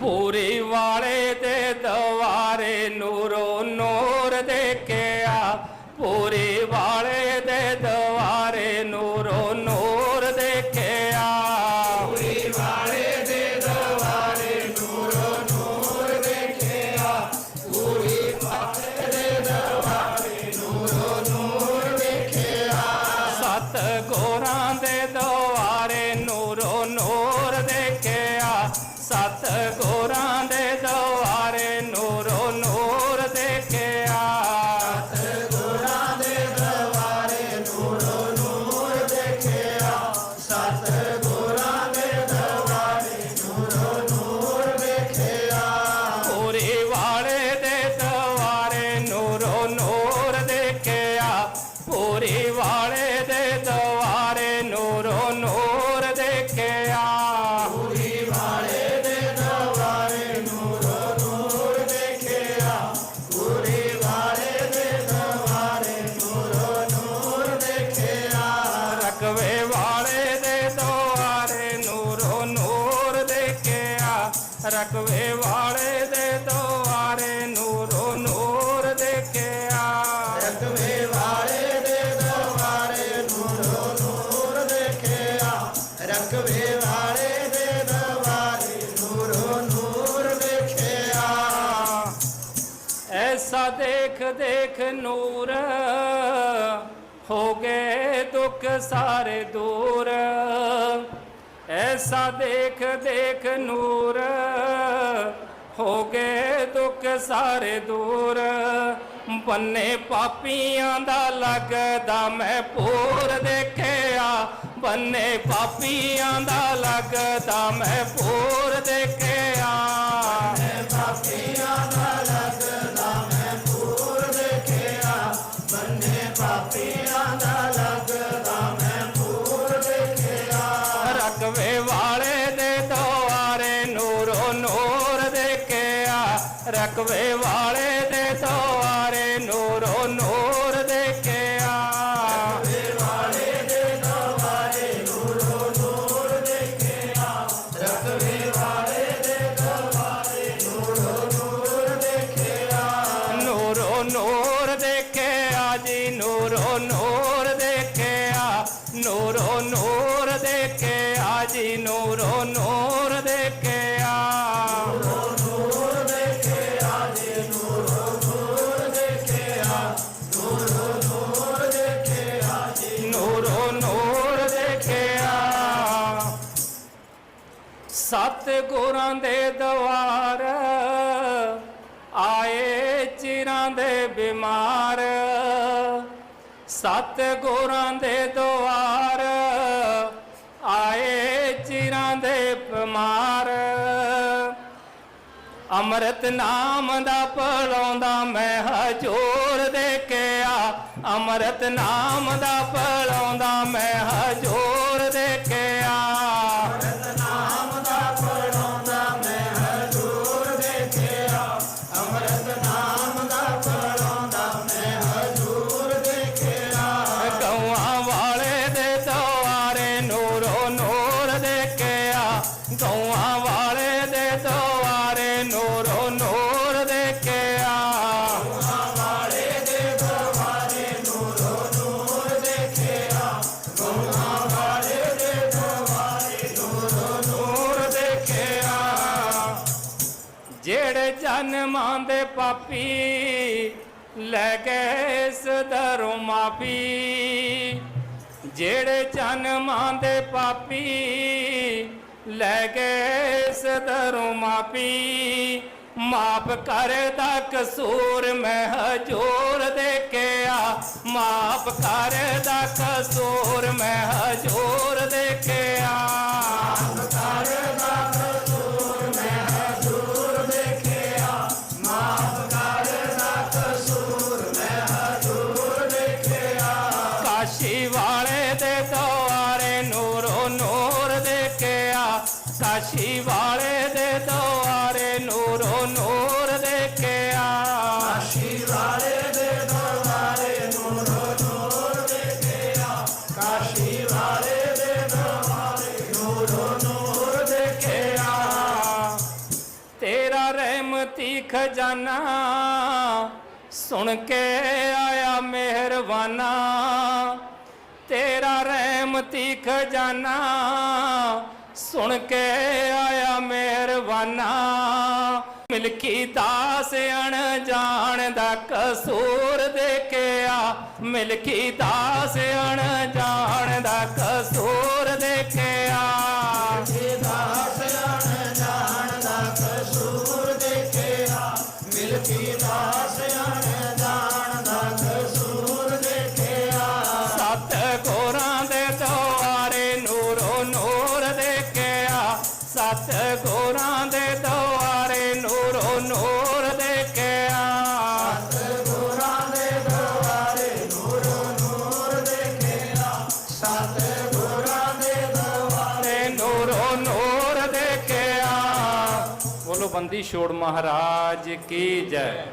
ਪੂਰੀ ਵਾਲੇ ਦੇ ਦਵਾਰੇ ਨੂਰੋ ਨੂਰ ਦੇਖਿਆ। ਪੂਰੀ ਵਾਲੇ ਦੇ ਦਵਾਰੇ ਨੂਰੋ ਨੂਰ ਦੇਖਿਆ। ਪੂਰੀ ਵਾਲੇ ਦੇ ਦਵਾਰੇ ਨੂਰੋ ਨੂਰ ਦੇਖਿਆ। ਪੂਰੀ ਵਾਲੇ ਦੇ ਦਵਾਰੇ ਨੂਰੋ ਨੂਰ ਦੇਖਿਆ। ਸਤ ਗੋਰਾਂ ਦੇ ਦਵਾਰੇ ਦੇਖਿਆ। ਸਤ ਗੋਰਾਂ ਦੇ ਦਵਾਰੇ ਨੂਰੋ ਨੂਰ ਦੇਖਿਆ। ਪੂਰੀ ਵਾਲੇ ਦੇ ਦਵਾਰੇ ਨੂਰੋ ਨੂਰ ਦੇਖਿਆ। ਪੂਰੀ ਵਾਲੇ ਦੇ ਦਵਾਰੇ ਨੂਰੋ ਨੂਰ ਦੇਖਿਆ। ਰਕਵੇ ਵਾਲੇ ਦੇ ਦਵਾਰੇ ਨੂਰੋ ਨੂਰ ਦੇਖਿਆ। ਰਕਵੇ ਵਾਲੇ ਦੇ ਦਵਾਰੇ ਨੂਰੋ ਨੂਰ ਦੇਖਿਆ। ਰਕਵੇ ਵਾਲੇ ਦੇ ਦਵਾਰੇ ਨੂਰੋ ਨੂਰ ਦੇਖਿਆ। ਰਕਵੇ ਵਾਲੇ ਦੇ ਦਵਾਰੇ ਨੂਰੋ ਨੂਰ ਦੇਖਿਆ। ਐਸਾ ਦੇਖ ਦੇਖ ਨੂਰ। ਹੋ ਗਏ ਦੁੱਖ ਸਾਰੇ ਦੂਰ। ਐਸਾ ਦੇਖ ਦੇਖ ਨੂਰ। ਹੋ ਗਏ ਦੁੱਖ ਸਾਰੇ ਦੂਰ। ਬੰਨੇ ਪਾਪੀਆਂ ਦਾ ਲੱਗਦਾ ਮੈਂ ਪੂਰ ਦੇਖਿਆ। ਬੰਨੇ ਪਾਪੀਆਂ ਦਾ ਲੱਗਦਾ ਮੈਂ ਪੂਰ ਦੇਖਿਆ। ਦੇਖਿਆ ਰਕਵੇ ਵਾਲੇ ਦੇ ਸਵਾਰੇ ਨੂਰੋ ਨੂਰ ਦੇਖਿਆ। ਨੂਰੋ ਨੂਰ ਦੇਖਿਆ ਜੀ, ਨੂਰੋ ਨੂਰ ਦੇਖਿਆ। ਨੂਰੋ ਨੂਰ ਦੇਖਿਆ ਜੀ, ਨੂਰੋ ਨੂਰ ਦੇਖਿਆ। ਸਤ ਗੁਰਾਂ ਦੇ ਦਵਾਰ, ਆਏ ਚਿਰਾਂ ਦੇ ਬਿਮਾਰ। ਸਤ ਗੁਰਾਂ ਦੇ ਦਵਾਰ, ਆਏ ਚਿਰਾਂ ਦੇ ਬਿਮਾਰ। ਅੰਮ੍ਰਿਤ ਨਾਮ ਦਾ ਪਲਾਉਂਦਾ ਮੈਂ, ਹਜੂਰ ਦੇਖਿਆ। ਅੰਮ੍ਰਿਤ ਨਾਮ ਦਾ ਪਲਾਉਂਦਾ ਮੈਂ, ਹਜੂਰ ਜਿਹੜੇ ਜਨਮਾਂ ਦੇ ਪਾਪੀ, ਲੈ ਗਏ ਇਸ ਦਰੋਂ ਮਾਪੀ ਜਿਹੜੇ ਜਨਮਾਂ ਦੇ ਪਾਪੀ, ਲੈ ਗਏ ਇਸ ਦਰੋਂ ਮਾਪੀ ਮਾਫ ਕਰਦਾ ਕਸੂਰ ਮੈਂ ਹਜੂਰ ਦੇਖਿਆ। ਮਾਫ ਕਰਦਾ ਕਸੂਰ ਮੈਂ ਹਜੂਰ ਵਾਲੇ ਦੇ ਦਵਾਰੇ ਨੂਰੋ ਨੂਰ ਦੇਖਿਆ ਕਾਸ਼ੀ ਵਾਲੇ ਦੇ ਦਵਾਰੇ ਨੂਰੋ ਨੂਰ ਦੇਖਿਆ ਕਾਸ਼ੀ ਵਾਲੇ ਦੇ ਦਵਾਰੇ ਨੂਰੋ ਨੂਰ ਦੇਖਿਆ ਰਹਿਮਤੀ ਖਜ਼ਾਨਾ ਸੁਣ ਕੇ ਆਇਆ ਮਿਹਰਬਾਨਾ। ਤੇਰਾ ਰਹਿਮਤੀ ਖਜ਼ਾਨਾ ਸੁਣ ਕੇ ਆਇਆ ਮਿਹਰਬਾਨਾ। ਮਿਲਕੀ ਦਾਸ ਅਣਜਾਣ ਦਾ ਕਸੂਰ ਦੇਖਿਆ ਮਿਲਕੀ ਦਾਸ ਅਣਜਾਣ ਦਾ ਕਸੂਰ ਦੇਖਿਆ ਬੰਦੀ ਛੋੜ ਮਹਾਰਾਜ ਕੀ ਜੈ।